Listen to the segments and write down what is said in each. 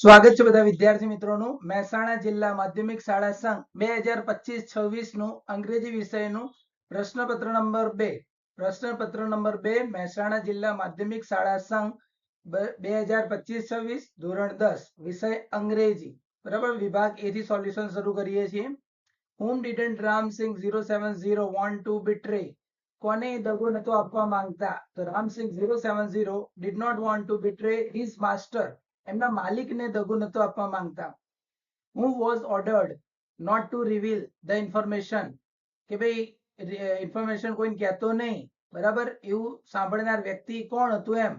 સ્વાગત છે બધા વિદ્યાર્થી મિત્રોનું. મહેસાણા જિલ્લા માધ્યમિક શાળા સંઘ બે હજાર પચીસ છવ્વીસનું અંગ્રેજી વિષયનું પ્રશ્નપત્ર નંબર બે. પ્રશ્નપત્ર નંબર બે, મહેસાણા જિલ્લા માધ્યમિક શાળા સંઘ બે હજાર પચીસ છવ્વીસ, ધોરણ દસ, વિષય અંગ્રેજી. બરાબર? વિભાગ એ સોલ્યુશન શરૂ કરીએ છીએ. Whom didn't Ram Singh zero seven zero want to betray કોને દગો નતો આપવા માંગતા? તો Ram Singh zero seven zero did not want to betray his master. એમના માલિકને દગો નતો આપવા માંગતા. Who was ordered not to reveal the information કે ભાઈ ઇન્ફોર્મેશન કોઈને કહેતો નહીં. બરાબર? એવું સાંભળનાર વ્યક્તિ કોણ હતું એમ?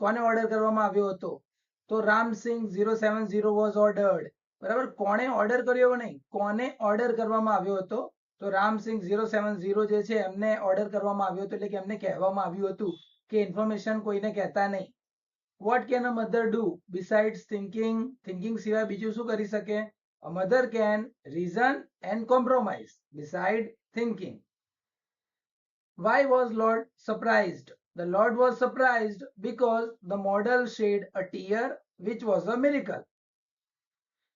કોને ઓર્ડર કરવામાં આવ્યો હતો? તો Ram Singh zero seven zero was ordered બરાબર? કોણે ઓર્ડર કર્યો નહીં? કોને ઓર્ડર કરવામાં આવ્યો હતો? તો રામસિંહ ઝીરો સેવન ઝીરો જે છે એમને ઓર્ડર કરવામાં આવ્યો હતો એટલે કે એમને કહેવામાં આવ્યું હતું કે ઇન્ફોર્મેશન કોઈને કહેતા નહીં. What can a mother do besides thinking thinking સિવાય બીજું શું કરી શકે? A mother can reason and compromise beside thinking Why was Lord surprised? The Lord was surprised because the model shed a tear, which was a miracle.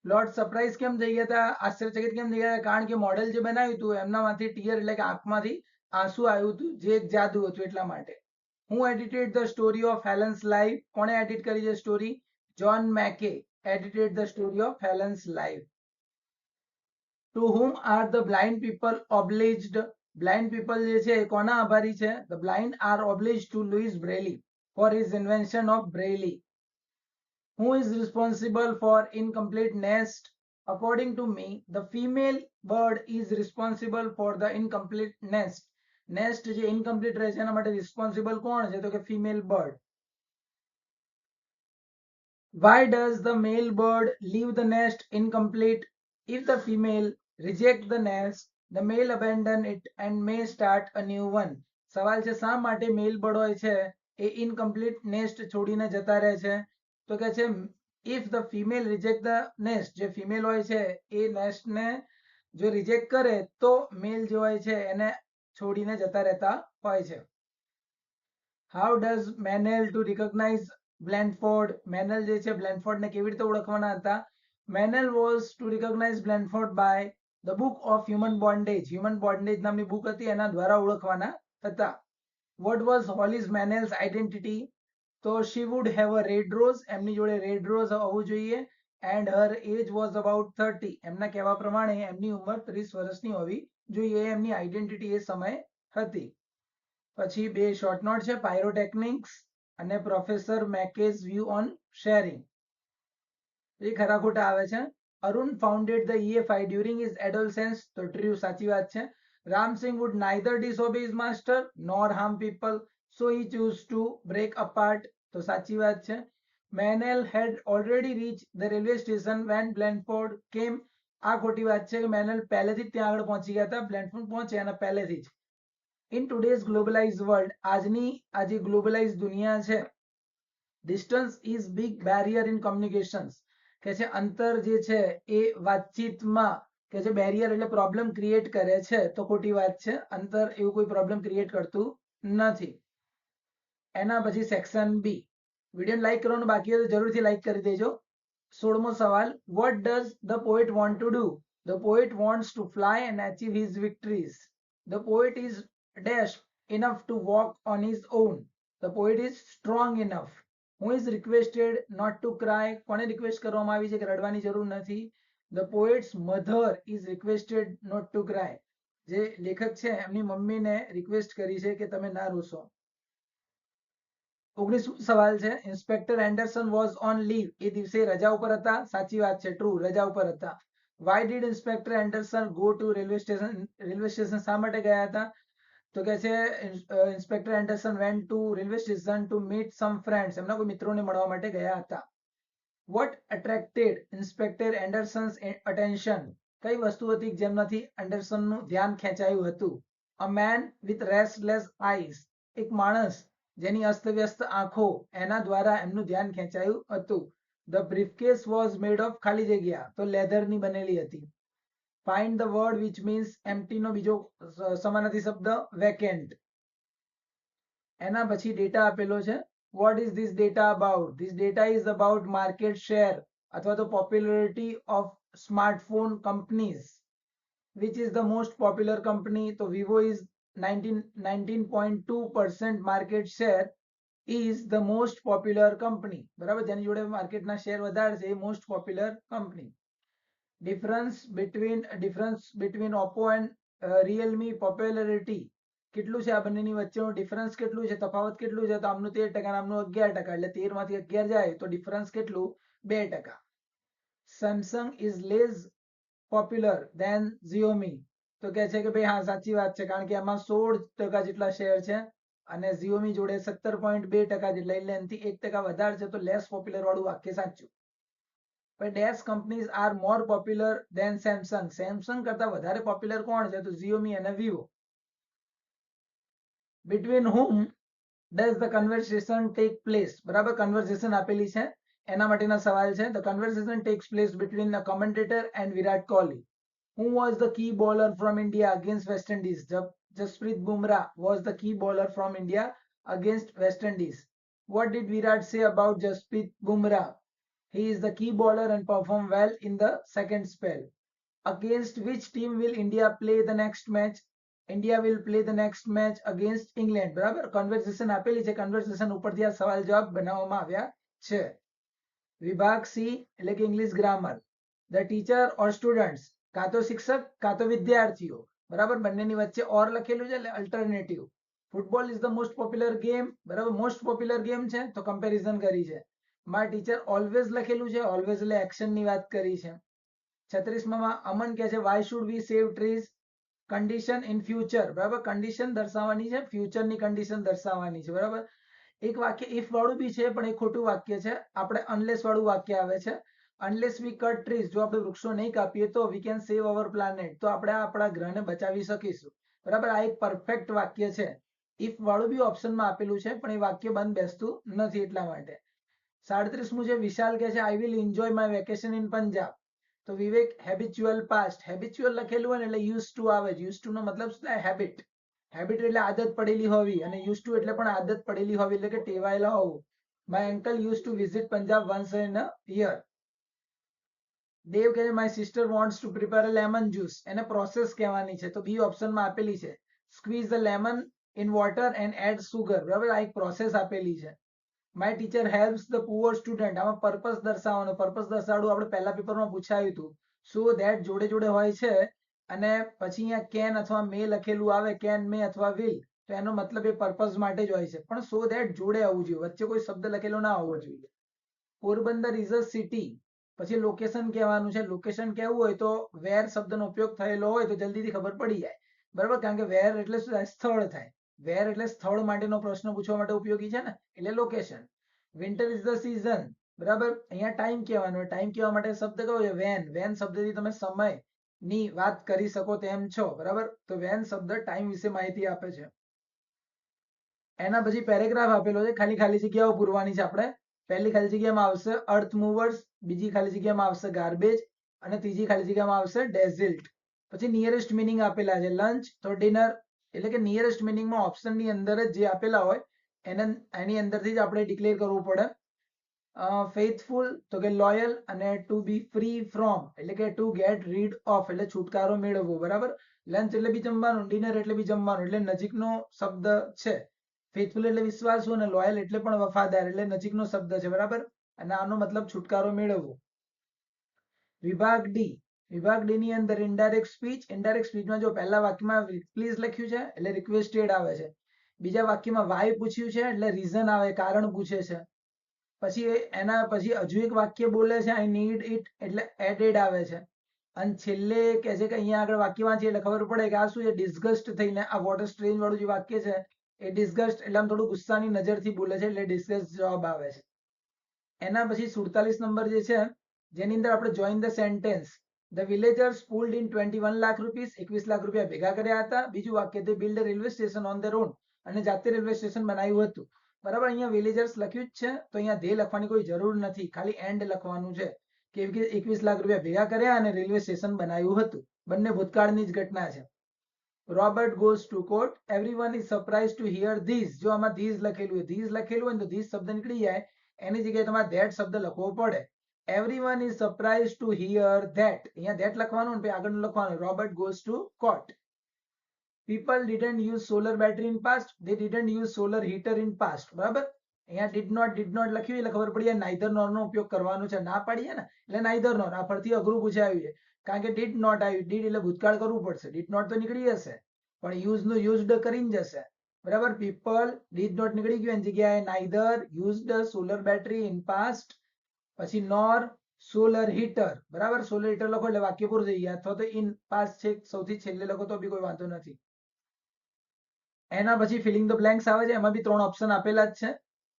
Lord surprise કેમ થઈ ગયા હતા? આશ્ચર્યચકિત કેમ થઈ ગયા હતા? કારણ કે મોડેલ જે બનાવ્યું હતું, એમનામાંથી ટીયર એટલે કે આંખમાંથી આંસુ આવ્યું હતું, જે એક જાદુ હતું એટલા માટે. Who edited the story of Helen's life કોણે એડિટ કરી છે story John Macy edited the story of Helen's life to whom are the blind people obliged blind people જે છે એ કોના આભારી છે? The blind are oblige to Louis Braille for his invention of Braille who is responsible for incomplete nest? According to me, the female bird is responsible for the incomplete nest. Nest જે incomplete રહે છે એના માટે responsible કોણ છે તો કે female bird why does the male bird leave the nest incomplete if the female reject the nest the male abandon it and may start a new one સવાલ છે શા માટે મેલ બર્ડ હોય છે એ ઇનકમ્પ્લીટ નેસ્ટ છોડીને જતા રહે છે તો કે છે if the female reject the nest જે ફિમેલ હોય છે એ નેસ્ટ ને જો રિજેક્ટ કરે તો મેલ જે હોય છે એને છોડીને જતા રહેતા હોય છે. How does Manel to recognise Blandford Manel જે છે બ્લેન્ડફોર્ડ ને કેવી રીતે ઓળખવાના હતા? Manel was to recognise Blandford by the book of human bondage human bondage નામની બુક હતી, એના દ્વારા ઓળખવાના હતા. What was Holly's Manel's identity તો she would have a red rose એમની જોડે રેડ રોઝ હોવું જોઈએ. And her age was about thirty એમના કહેવા પ્રમાણે એમની ઉંમર ત્રીસ વર્ષની હોવી જોઈએ એમની આઈડેન્ટિટી એ સમયે હતી. પછી બે શોર્ટ નોટ છે પાયરોટેકનિક્સ અને professor Mackay's view on sharing એ ખરા ખોટા આવે છે. Arun founded the EFI during his adolescence તો ટ્રુ, સાચી વાત છે. Ram Singh would neither disobey his master nor harm people so he choose to break apart તો સાચી વાત છે. Manel had already reach the railway station when Blandford came આ ખોટી વાત છે કે મેનલ પહેલેથી જ ત્યાં આગળ પહોંચી ગયા હતા પ્લેટફોર્મ પહોંચ્યા એના પહેલેથી જ. ઇન ટુડેઝ ગ્લોબલાઇઝ વર્લ્ડ આજની આ જે ગ્લોબલાઇઝ દુનિયા છે distance is big barrier in communications કે છે અંતર જે છે એ વાતચીતમાં, કે જે બેરિયર એટલે પ્રોબ્લેમ ક્રિએટ કરે છે, તો ખોટી વાત છે, અંતર એવું કોઈ પ્રોબ્લેમ ક્રિએટ કરતું નથી. એના પછી સેક્શન બી વીડિયો લાઈક કરવાનું બાકી હોય તો જરૂરથી લાઈક કરી દેજો. સોળમો સવાલ what does the poet want to do the poet wants to fly and achieve his victories the poet is dash enough to walk on his own the poet is strong enough who is requested not to cry કોને request કરવામાં આવી છે કે રડવાની જરૂર નથી? The poet's mother is requested not to cry જે લેખક છે, એમની મમ્મીને રિક્વેસ્ટ કરી છે કે તમે ના રોશો. ઓગણીસ સવાલ છે. Inspector Anderson was on leave એ દિવસે રજા ઉપર હતા. સાચી વાત છે. ટ્રુ રજા ઉપર હતા. Why did inspector Anderson go to railway station railway station શા માટે ગયા હતા? તો કે છે inspector Anderson went to railway station to meet some friends એમના કોઈ મિત્રોને મળવા માટે ગયા હતા. What attracted inspector Anderson's attention કઈ વસ્તુ હતી જેમનાથી એન્ડરસનનું ધ્યાન ખેંચાયું હતું? A man with restless eyes એક માણસ જેની અસ્તવ્યસ્ત આંખો એના દ્વારા એમનું ધ્યાન ખેંચાયું હતું. The briefcase was made of ખાલી જગ્યા, તો લેધરની બનેલી હતી. Find the word which means empty નો બીજો સમાનાર્થી શબ્દ વેકેન્ટ એના પછી ડેટા આપેલો છે. What is this data about this data is about market share અથવા તો popularity of smartphone companies which is the most popular company તો Vivo 19 19.2% market share is the most popular company. બરાબર? જેની જોડે માર્કેટના શેર વધારે છે, એ most popular company difference between difference between Oppo and Realme popularity કેટલું છે આ બંનેની વચ્ચેનું? ડિફરન્સ કેટલું છે? તફાવત કેટલું છે? તો આમનું તેર ટકા આમનું અગિયાર ટકા. એટલે તેરમાંથી અગિયાર જાય તો ડિફરન્સ કેટલું? બે ટકા. Samsung is less popular than Xiaomi તો કે છે કે ભાઈ, હા, સાચી વાત છે, કારણ કે એમાં સોળ ટકા જેટલા શેર છે અને ઝિયોમી જોડે સત્તર પોઈન્ટ બે ટકા જેટલા એટલે એનાથી એક ટકા વધારે છે, તો લેસ પોપ્યુલર વાળું વાક્ય સાચું. પણ dash companies are more popular than Samsung Samsung કરતા વધારે પોપ્યુલર કોણ છે? તો ઝિયોમી અને Vivo between whom does the conversation take place બરાબર કન્વર્સેશન આપેલી છે. એના માટેના સવાલ છે. The conversation takes place between the commentator and Virat Kohli who was the key bowler from India against West Indies? Jab Jasprit Bumrah was the key bowler from India against West Indies. What did Virat say about Jasprit Bumrah? He is the key bowler and performed well in the second spell. Against which team will India play the next match? India will play the next match against England. બરાબર conversation આપેલી છે conversation ઉપરથી આ સવાલ જવાબ બનાવવામાં આવ્યા છે વિભાગ સી એટલે કે English grammar the teacher or students કાં તો શિક્ષક, કાં તો વિદ્યાર્થીઓ. બરાબર? બંનેની વચ્ચે ઓર લખેલું છે એટલે alternative football is the most popular game બરાબર? મોસ્ટ પોપ્યુલર ગેમ છે. તો કમ્પેરિઝન કરી છે. મારા ટીચર ઓલવેઝ લખેલું છે. ઓલવેઝ એટલે એક્શનની વાત કરી છે. છત્રીસમાં અમન કહે છે why should we save trees condition in future બરાબર? કન્ડિશન દર્શાવવાની છે. ફ્યુચરની કન્ડિશન દર્શાવવાની છે. બરાબર? એક વાક્ય ઇફ વાળું બી છે, પણ એ ખોટું વાક્ય છે. આપણે અનલેસ વાળું વાક્ય આવે છે. અનલેસ વી કટ ટ્રીઝ જો આપણે વૃક્ષો નહીં કાપીએ તો we can save hour planet તો આપણે આપણા ગ્રહને બચાવી શકીશું. બરાબર? આ એક પરફેક્ટ વાક્ય છે. ઇફ વાળું બી ઓપ્શનમાં આપેલું છે, પણ એ વાક્ય બંધ બેસતું નથી એટલા માટે. સાડત્રીસમું છે વિશાલ કે છે I will enjoy my vacation in Punjab તો વિવેક હેબિચ્યુઅલ પાસ્ટ હેબિચ્યુઅલ લખેલું હોય ને એટલે યુઝ ટુ આવે છે. યુઝ ટુ નો મતલબ શું થાય? હેબિટ હેબિટ એટલે આદત પડેલી હોવી અને યુઝ ટુ એટલે પણ આદત પડેલી હોવી એટલે કે ટેવાયેલા હોવું. My uncle use to visit Punjab once in a year Dev કહે my sister wants to prepare a lemon juice એને પ્રોસેસ કહેવાની છે. તો બી ઓપ્શનમાં આપેલી છે. Squeeze the lemon in water and add sugar બરાબર? આ એક પ્રોસેસ આપેલી છે. My teacher helps the poor student આમાં પર્પસ દર્શાવવાનો પર્પસ દર્શાવવાનું આપણે પહેલા પેપરમાં પૂછાયું હતું. સો ધેટ જોડે જોડે હોય છે. અને પછી અહીંયા કેન અથવા મે લખેલું આવે કેન મે અથવા વિલ તો એનો મતલબ એ પર્પઝ માટે જ હોય છે. પણ સો ધેટ જોડે આવવું જોઈએ. વચ્ચે કોઈ શબ્દ લખેલો ના હોવો જોઈએ. પોરબંદર ઇઝ અ સિટી પછી લોકેશન કહેવાનું છે. લોકેશન કહેવું હોય તો વેર શબ્દનો ઉપયોગ થયેલો હોય તો જલ્દીથી ખબર પડી જાય. બરાબર? કારણ કે વેર એટલે શું થાય? સ્થળ થાય. વેર એટલે સ્થળ માટેનો પ્રશ્ન પૂછવા માટે ઉપયોગી છે ને? એટલે location winter is the season બરાબર? અહીંયા ટાઈમ કહેવાનો ટાઈમ કહેવા માટે શબ્દ કયો છે? વેન વેન શબ્દથી તમે સમયની વાત કરી શકો તેમ છો. બરાબર? તો વેન શબ્દ ટાઈમ વિશે માહિતી આપે છે. એના પછી પેરેગ્રાફ આપેલો છે. ખાલી ખાલી જગ્યાઓ પૂરવાની છે આપણે. પહેલી ખાલી જગ્યામાં આવશે અર્થ મૂવર્સ બીજી ખાલી જગ્યામાં આવશે ગાર્બેજ અને ત્રીજી ખાલી જગ્યામાં આવશે ડેઝિલ્ટ પછી નિયરેસ્ટ મિનિંગ આપેલા છે લંચ તો ડિનર એટલે કે નિયરેસ્ટ મિનિંગમાં ઓપ્શનની અંદર જ જે આપેલા હોય, એને, એની અંદરથી જ આપણે ડિક્લેર કરવું પડે. ફેથફુલ તો કે લોયલ અને ટુ બી ફ્રી ફ્રોમ એટલે કે ટુ ગેટ રીડ ઓફ એટલે છુટકારો મેળવવો, બરાબર? લંચ એટલે બી જમવાનું ડિનર એટલે બી જમવાનું, એટલે નજીકનો શબ્દ છે. ફેથફુલ એટલે વિશ્વાસુ અને લોયલ એટલે પણ વફાદાર એટલે નજીકનો શબ્દ છે, બરાબર? અને આનો મતલબ છુટકારો મેળવવો. વિભાગ ડી વિભાગ ડી ની અંદર ઇન્ડાયરેક્ટ સ્પીચ ઇન્ડાયરેક્ટ સ્પીચમાં જો પહેલા વાક્યમાં પ્લીઝ લખ્યું છે, એટલે રિક્વેસ્ટેડ આવે છે. બીજા વાક્યમાં વાય પૂછ્યું છે, એટલે રીઝન આવે, કારણ પૂછે છે. પછી એના પછી હજુ એક વાક્ય બોલે છે આઈ નીડ ઇટ એટલે એડેડ આવે છે. અને છેલ્લે કે છે કે અહીંયા આગળ વાક્ય વાંચીએ એટલે ખબર પડે કે આ શું છે ડિસ્ગસ્ટ થઈને, આ વોટર સ્ટ્રેન્જ વાળું જે વાક્ય છે એ ડિસ્ગસ્ટ એટલે આમ થોડું ગુસ્સાની નજરથી બોલે છે, એટલે ડિસ્ગસ્ટ જવાબ આવે છે. એના પછી સુડતાલીસ નંબર જે છે, જેની અંદર આપણે join the sentence the villagers pulled in twenty one lakh rupees એકવીસ લાખ રૂપિયા ભેગા કર્યા હતા. બીજું વાક્ય તે build railway station on the road અને જાતે રેલવે સ્ટેશન બનાવ્યું હતું. બરાબર, અહીંયા વિલેજર્સ લખ્યું જ છે, તો અહીંયા ધે લખવાની કોઈ જરૂર નથી, ખાલી એન્ડ લખવાનું છે. કે એકવીસ લાખ રૂપિયા ભેગા કર્યા અને રેલવે સ્ટેશન બનાવ્યું હતું. બંને ભૂતકાળની જ ઘટના છે. Robert goes to court everyone is surprise to hear these જો આમાં ધીઝ લખેલું હોય ધીઝ લખેલું હોય તો ધીઝ શબ્દ નીકળી જાય. એની જગ્યાએ તમારે ધેટ શબ્દ લખવો પડે. Everyone is surprise to hear that અહીંયા ધેટ લખવાનું ને આગળનું લખવાનું. Robert goes to court people didn't use solar battery in past. They didn't use solar heater in past. બરાબર? અહીંયા did not did not લખ્યું એટલે ખબર પડી જાય. Neither નોર નો ઉપયોગ કરવાનો છે. ના પાડીએ ને? એટલે neither નોર આ ફરતી અઘરું પૂછાયું છે. કારણ કે ડીટ નોટ આવ્યું ડીડ એટલે ભૂતકાળ કરવું પડશે. Did નોટ તો નીકળી જશે. પણ use નું used કરીને જશે. બરાબર? પીપલ did નોટ નીકળી ગયું એની જગ્યાએ. Neither used solar battery in past પછી નોર સોલર હીટર બરાબર? સોલર હીટર લખો એટલે વાક્ય પૂરું થઈ ગયા અથવા તો ઇન પાસ્ટ છે, સૌથી છેલ્લે લખો તો બી કોઈ વાંધો નથી. એના પછી ફિલિંગ ધ બ્લેન્ક્સ આવે છે. એમાં બી ત્રણ ઓપ્શન આપેલા જ છે.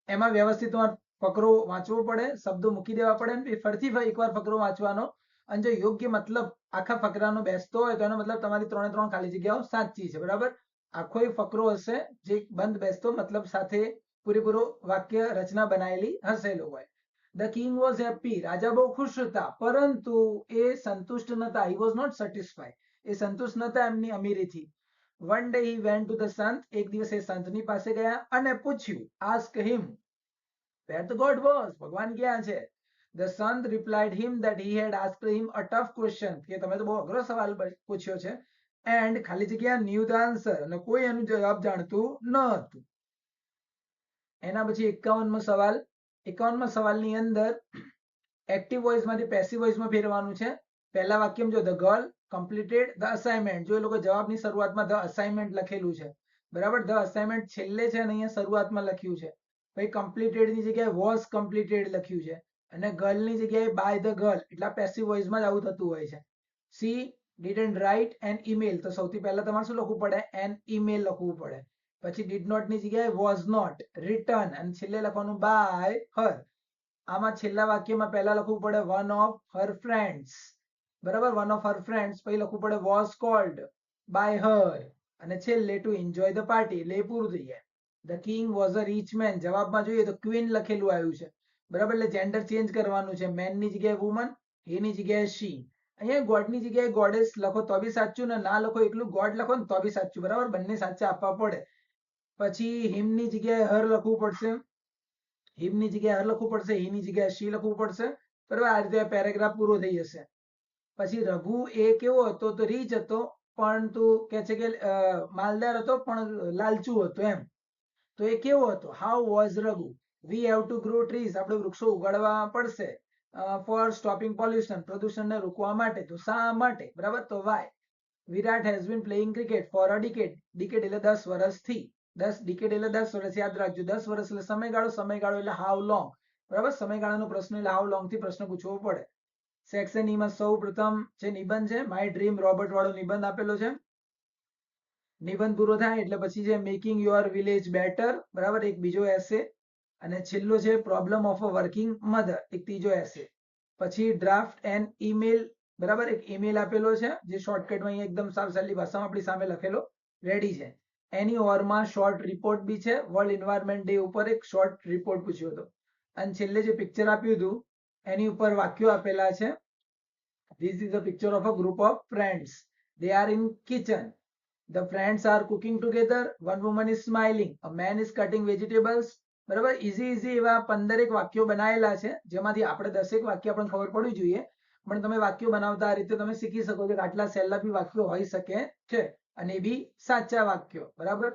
એમાં વ્યવસ્થિત ફકરો વાંચવો પડે, શબ્દો મૂકી દેવા પડે ફરીથી એકવાર ફકરો વાંચવાનો અને જો યોગ્ય મતલબ આખા ફકરાનો બેસતો હોય તો એનો મતલબ તમારી ત્રણે ત્રણ ખાલી જગ્યાઓ સાચી છે, બરાબર? આખો એ ફકરો હશે, જે બંધ બેસતો મતલબ સાથે પૂરેપૂરો વાક્ય રચના બનાયેલી હશે લોકોએ. ધ કિંગ વોઝ હેપી રાજા બહુ ખુશ હતા, પરંતુ એ સંતુષ્ટ નતા હી વોઝ નોટ સેટિસ્ફાય એ સંતુષ્ટ નતા એમની અમીરીથી. One day he went to the sant એક દિવસ એ સંતની પાસે ગયા અને પૂછ્યું ask him where the god was ભગવાન ક્યાં છે. The sant replied him that he had asked him a tough question કે તમે તો બહુ અઘરો સવાલ પૂછ્યો છે. એન્ડ ખાલી જગ્યા ન્યુ ધ આન્સર અને કોઈ એનું જવાબ જાણતું ન હતું. એના પછી એકાવનમાં સવાલ, એકાવનમાં સવાલની અંદર એક્ટિવ વોઇસમાંથી પેસિવ વોઇસમાં ફેરવાનું છે. પહેલા વાક્યમાં જો the girl completed the assignment જો એ લોકો જવાબની શરૂઆતમાં ધ અસાઇનમેન્ટ લખેલું છે. બરાબર? ધ અસાઇનમેન્ટ છેલ્લે છે અને અહીંયા શરૂઆતમાં લખ્યું છે. પછી કમ્પ્લીટેડની જગ્યાએ વોઝ કમ્પ્લીટેડ લખ્યું છે. અને ગર્લની જગ્યાએ બાય ધ ગર્લ એટલા પેસિવ વોઇસમાં જ આવું થતું હોય છે. She didn't write an email તો સૌથી પહેલા તમારે શું લખવું પડે? એન ઈમેલ લખવું પડે. પછી ડીડ નોટની જગ્યાએ વોઝ નોટ રિટર્ન અને છેલ્લે લખવાનું બાય હર આમાં છેલ્લા વાક્યમાં પહેલા લખવું પડે વન ઓફ હર ફ્રેન્ડ્સ બરાબર? વન ઓફ હર ફ્રેન્ડ્સ પછી લખવું પડે વોઝ કોલ્ડ બાય હર અને છેલ્લે ટુ એન્જોય ધ પાર્ટી એટલે એ પૂરું થઈ જાય. The king was a rich man જવાબમાં જોઈએ તો ક્વીન લખેલું આવ્યું છે. બરાબર? એટલે જેન્ડર ચેન્જ કરવાનું છે. મેનની જગ્યાએ વુમન એની જગ્યાએ શી અહીંયા ગોડની જગ્યાએ ગોડેસ લખો તો બી સાચું ને ના લખો એકલું ગોડ લખો ને તો બી સાચું. બરાબર? બંને સાચા આપવા પડે. પછી હિમની જગ્યાએ હર લખવું પડશે. હિમની જગ્યાએ હર લખવું પડશે. હી ની જગ્યાએ શી લખવું પડશે. બરાબર? આ રીતે પેરેગ્રાફ પૂરો થઈ જશે. પછી રઘુ એ કેવો હતો તો રીચ હતો, પણ તું કે છે કે માલદાર હતો, પણ લાલચુ હતો એમ. તો એ કેવો હતો? How was Raghu? We have to grow trees આપણે વૃક્ષો ઉગાડવા પડશે. ફોર સ્ટોપિંગ પોલ્યુશન પ્રદૂષણને રોકવા માટે. તો શા માટે? બરાબર? તો why Virat has been playing cricket for a decade decade એટલે દસ વર્ષથી. દસ ડિકેટ એટલે દસ વર્ષ. યાદ રાખજો. દસ વર્ષ એટલે સમયગાળો. સમયગાળો એટલે હાઉ લોંગ બરાબર? સમયગાળાનો પ્રશ્ન એટલે હાઉ લોંગથી પ્રશ્ન પૂછવો પડે. સેક્શન ઈમાં સૌ પ્રથમ જે નિબંધ છે માય ડ્રીમ રોબર્ટ વાળો નિબંધ આપેલો છે. નિબંધ પૂરો થાય એટલે પછી છે મેકિંગ યોર વિલેજ બેટર બરાબર? એક બીજો એસે અને છેલ્લો છે problem of a working mother એક ત્રીજો એસે પછી ડ્રાફ્ટ એન્ડ ઈમેલ બરાબર? એક ઈમેલ આપેલો છે, જે શોર્ટકટમાં અહીંયા એકદમ સાવ સરલી ભાષામાં આપણી સામે લખેલો રેડી છે. એની ઓરમાં શોર્ટ રિપોર્ટ બી છે વર્લ્ડ એન્વાયરમેન્ટ ડે ઉપર એક શોર્ટ રિપોર્ટ પૂછ્યો હતો. અને છેલ્લે જે પિક્ચર આપ્યું હતું, એની ઉપર વાક્યો આપેલા છે. This is a picture of a group of friends they are in kitchen the friends are cooking together one woman is smiling a man is cutting vegetables. બરાબર? ઇઝી ઇઝી એવા પંદરેક વાક્યો બનાવેલા છે, જેમાંથી આપણે દસેક વાક્ય આપણને ખબર પડવી જોઈએ. પણ તમે વાક્યો બનાવતા આ રીતે તમે શીખી શકો છો કે આટલા સહેલા બી વાક્યો હોઈ શકે છે અને એ બી સાચા વાક્યો, બરાબર?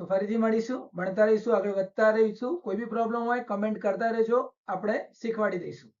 તો ફરીથી મળીશું, ભણતા રહીશું, આગળ વધતા રહીશું. કોઈ બી પ્રોબ્લેમ હોય કમેન્ટ કરતા રહેજો. આપણે શીખવાડી દઈશું.